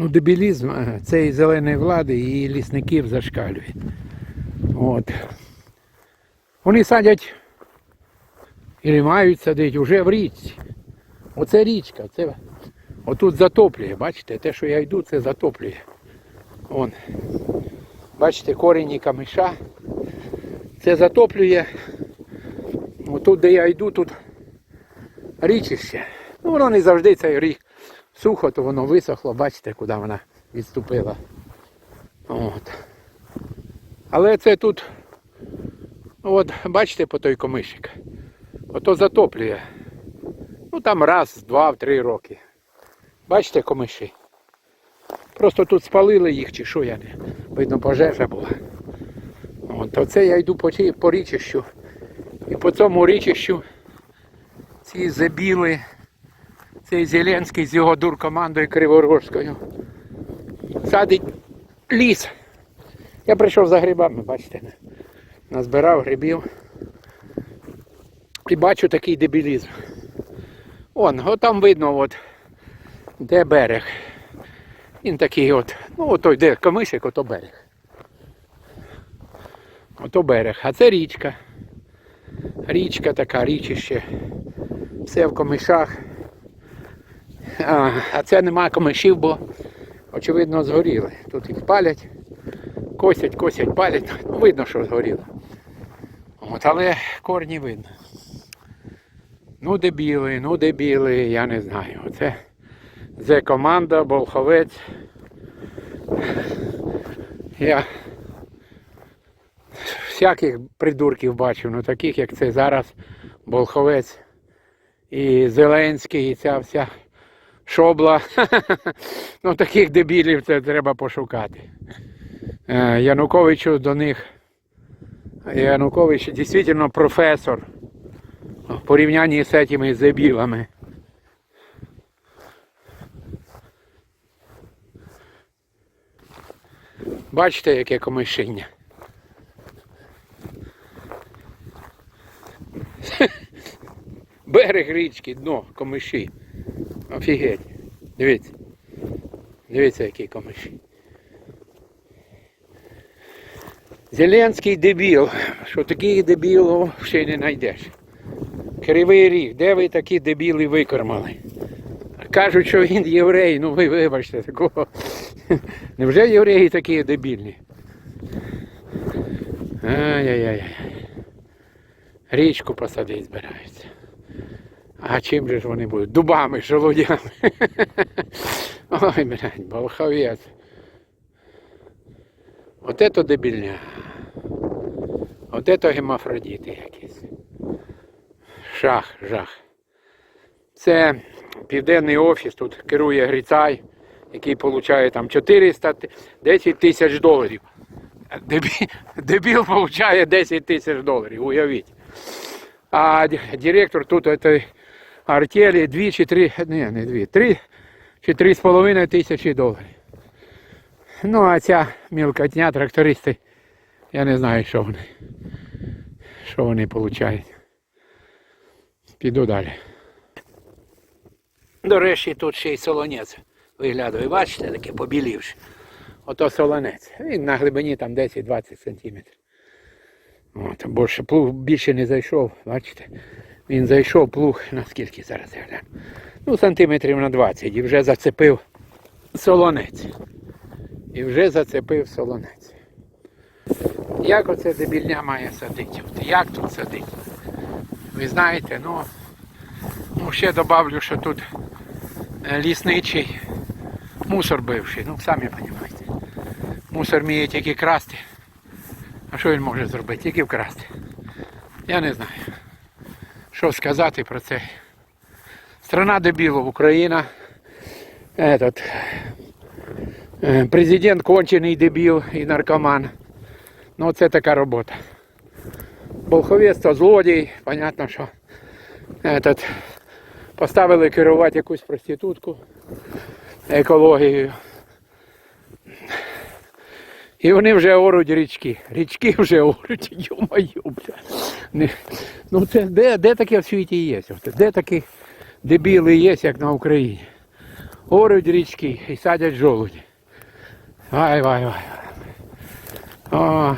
Ну, дебілізм е, цієї зеленої влади і лісників зашкалює. От. Вони садять і мають садити вже в річці. Оце річка, це отут затоплює, бачите, те, що я йду, це затоплює. Вон. Бачите, корені камиша. Це затоплює. Отут, де я йду, тут річище. Ну, воно не завжди цей рік сухо, то воно висохло, бачите, куди вона відступила. От. Але це тут, от, бачите, по той комишик. Ото затоплює. Ну там раз, два, три роки. Бачите комиші? Просто тут спалили їх чи що я не. Видно, пожежа була. От, оце я йду по, по річищу. І по цьому річищу ці забіли, цей Зеленський з його дуркомандою Криворожською. Садить ліс. Я прийшов за грибами, бачите, назбирав грибів. І бачу такий дебілізм. Он, от там видно, от, де берег. Він такий от, ну ото де камишик, ото берег. Ото берег. А це річка. Річка така, річище. Все в комишах. А, це нема комишів, бо очевидно згоріли. Тут їх палять, косять, косять, палять. Ну, видно, що згоріло. От, але корні видно. Ну дебіли, ну дебіли, я не знаю. Оце Зе команда, Болховець. Я всяких придурків бачив, ну таких як це зараз Болховець і Зеленський, і ця вся шобла. ну таких дебілів це треба пошукати. Е, Януковичу до них. Янукович дійсно професор в порівнянні з цими дебілами. Бачите, яке комишіння? Берег річки, дно, комиші. Офігеть. Дивіться. Дивіться, які комиші. Зеленський дебіл. Що таких дебілів ще не знайдеш. Кривий ріг, де ви такі дебіли викормали? Кажуть, що він єврей, ну ви вибачте такого. Невже євреї такі дебільні? Ай-яй-яй. Річку посадити збираються. А чим же ж вони будуть? Дубами, жолудями. Ой, блядь, болховець. От это дебільня. От это гемафродіти якісь. Шах, жах. Це південний офіс, тут керує Грицай, який отримує там 410 тисяч доларів. Дебіл, дебіл отримує 10 тисяч доларів, уявіть. А д- директор тут этой артелі 2 чи 3, не, не 2, 3 чи 3,5 тисячі доларів. Ну, а ця мілкотня, трактористи, я не знаю, що вони. Що вони отримують. Піду далі. До речі, тут ще й солонець виглядає. Бачите, таке побілівши. Ото солонець. Він на глибині там 10-20 сантиметрів. От, більше плуг більше не зайшов, бачите? Він зайшов плуг, наскільки зараз я гляну. Ну, сантиметрів на 20 і вже зацепив солонець. І вже зацепив солонець. Як оце дебільня має садити? Як тут садити? Ви знаєте, ну, ну ще добавлю, що тут е, лісничий мусор бивший, ну самі розумієте. Мусор вміє тільки красти. А що він може зробити? Тільки вкрасти. Я не знаю. Що сказати про це. Страна дебілів, Україна. Этот, е, президент кончений дебіл і наркоман. Ну це така робота. Болховець злодій, понятно, що этот, поставили керувати якусь проститутку екологією. І вони вже оруть річки. Річки вже оруть, бля. Не- Ну це де, де таке в світі є? Де такі дебіли є, як на Україні? Оруть річки і садять жолуді. Вай, вай, вай. Ой.